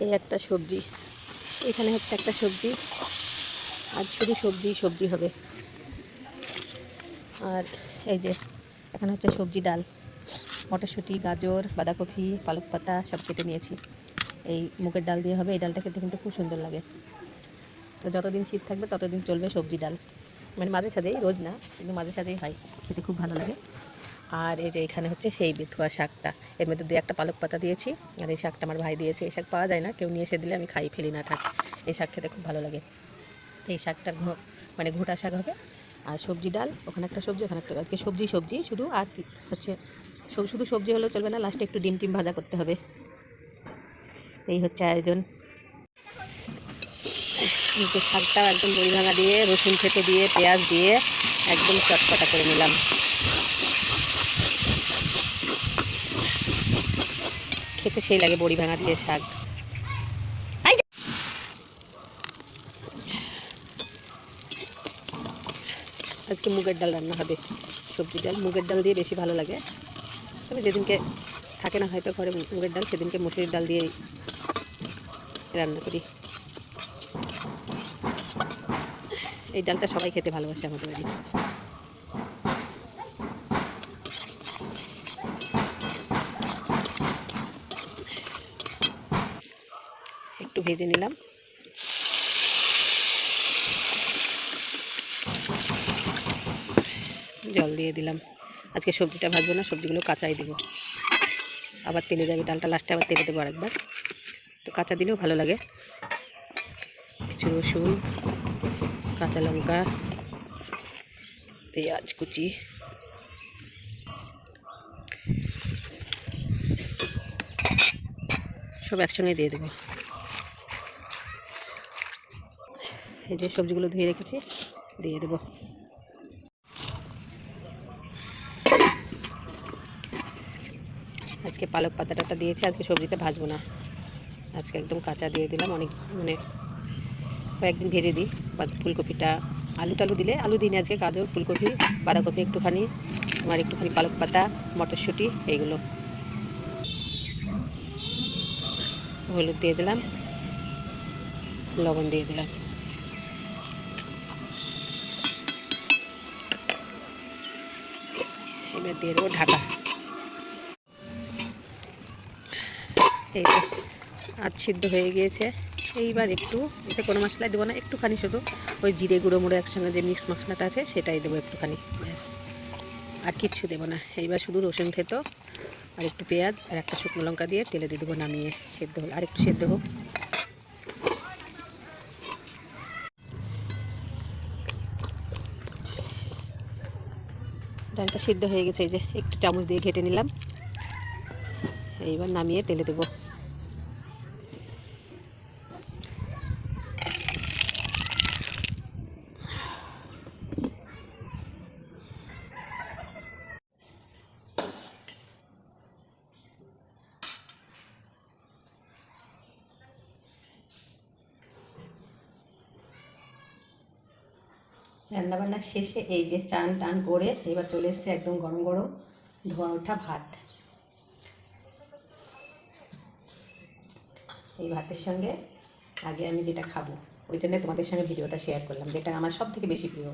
এই একটা সবজি। এখানে হচ্ছে একটা সবজি। আর শুধু সবজি সবজি হবে। আর এই যে, এখানে হচ্ছে সবজি ডাল। মটরশুঁটি, গাজর, বাঁধাকপি, পালক পাতা সব কেটে নিয়েছি। এই মুগের ডাল দিয়ে হবে। এই ডালটা খেতে কিন্তু খুব সুন্দর লাগে। তো যতদিন শীত থাকবে, ততদিন চলবে সবজি ডাল। মানে মাঝে সাঝেই, রোজ না, কিন্তু মাঝে সাঝেই হয়। খেতে খুব ভালো লাগে। আর এই যে এখানে হচ্ছে সেই বেথুয়া শাকটা। এর মধ্যে দু একটা পালক পাতা দিয়েছি, আর এই শাকটা আমার ভাই দিয়েছে। এই শাক পাওয়া যায় না, কেউ নিয়ে এসে দিলে আমি খাই, ফেলি না, থাক। এই শাক খেতে খুব ভালো লাগে। এই শাকটার ঘো- মানে ঘোটা শাক হবে। আর সবজি ডাল, ওখানে একটা সবজি, ওখানে একটা আজকে সবজি সবজি শুধু আর হচ্ছে শুধু সবজি হলেও চলবে না লাস্টে একটু ডিম টিম ভাজা করতে হবে। এই হচ্ছে আয়োজন। নিচে শাকটাও একদম বড়ি ভাঙা দিয়ে, রসুন থেতো দিয়ে, পেঁয়াজ দিয়ে একদম চটপটা করে নিলাম। খেতে সেই লাগে, বড়ি ভাঙা দিয়ে শাক। আজকে মুগের ডাল রান্না হবে, সবজি ডাল। মুগের ডাল দিয়ে বেশি ভালো লাগে। তবে যেদিনকে থাকে না হয়তো ঘরে মুগের ডাল, সেদিনকে মুসুরির ডাল দিয়ে রান্না করি। এই ডালটা সবাই খেতে ভালোবাসে আমাদের বাড়ি একটু ভেজে নিলাম। জল দিয়ে দিলাম। আজকে সবজিটা ভাজবো না, সবজিগুলো কাঁচাই দেবো। আবার তেলে যাবে, ডালটা লাস্টে আবার তেলে দেবো আরেকবার। তো কাঁচা দিলেও ভালো লাগে। কিছু রসুন, কাঁচা লঙ্কা, পেঁয়াজ কুচি। সব একসঙ্গে দিয়ে দেবো। এই যে সবজিগুলো ধুয়ে রেখেছি, দিয়ে দেবো। আজকে পালক পাতাটা দিয়েছি, আজকে সবজিটা ভাজবো না। আজকে একদম কাঁচা দিয়ে দিলাম, অনেক মানে কয়েকদিন ভেজে দিই। বা ফুলকপিটা, আলু টালু দিলে আলু দিই আজকে, গাজর, ফুলকপি, বাঁধাকপি একটুখানি, আমার একটুখানি পালক পাতা, মটরশুঁটি, এইগুলো। হলুদ দিয়ে দিলাম, লবণ দিয়ে দিলাম। এবার দিয়ে দেবো ঢাকা। এই আজ সিদ্ধ হয়ে গিয়েছে। এইবার একটু, এতে কোনো মশলাই দেবো না, একটুখানি শুধু ওই জিরে গুঁড়ো মুড়ো একসঙ্গে যে মিক্স মশলাটা আছে, সেটাই দেবো একটুখানি, ব্যাস। আর কিচ্ছু দেবো না। এইবার শুধু রসুন থেতো আর একটু পেঁয়াজ আর একটা শুকনো লঙ্কা দিয়ে তেলে দিয়ে দেবো নামিয়ে, সেদ্ধ হল। আর একটু সেদ্ধ হোক। ডালটা সিদ্ধ হয়ে গেছে, এই যে একটু চামচ দিয়ে ঘেটে নিলাম। এইবার নামিয়ে তেলে দেবো। রান্নাবান্না শেষে এই যে চান টান করে এবার চলে এসছে একদম গরম গরম ধোয়া ওঠা ভাত। এই ভাতের সঙ্গে আগে আমি যেটা খাব, ওই জন্য তোমাদের সঙ্গে ভিডিওটা শেয়ার করলাম, যেটা আমার সব থেকে বেশি প্রিয়,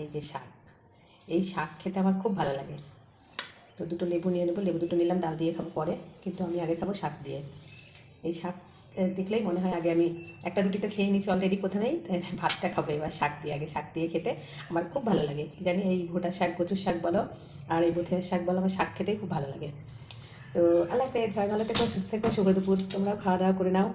এই যে শাক। এই শাক খেতে আমার খুব ভালো লাগে। তো দুটো লেবু নিয়ে নেব, লেবু দুটো নিলাম, ডাল দিয়ে খাব পরে, কিন্তু আমি আগে খাব শাক দিয়ে। এই শাক দেখলেই মনে হয় আগে আমি একটা রুটি তো খেয়ে নিচ্ছি অলরেডি প্রথমেই ভাতটা খাব এবার, শাক দিয়ে, আগে শাক দিয়ে খেতে। আমার খুব ভালো লাগে, জানি এই ভোটার শাক, কচুর শাক বলো, আর এই বোথের শাক বলো, আমার শাক খেতেই খুব ভালো লাগে। তো আল্লাহ হাফেজ, সবাই ভালো থেকো, সুস্থ থেকো, শুভ দুপুর, তোমরাও খাওয়া দাওয়া করে নাও।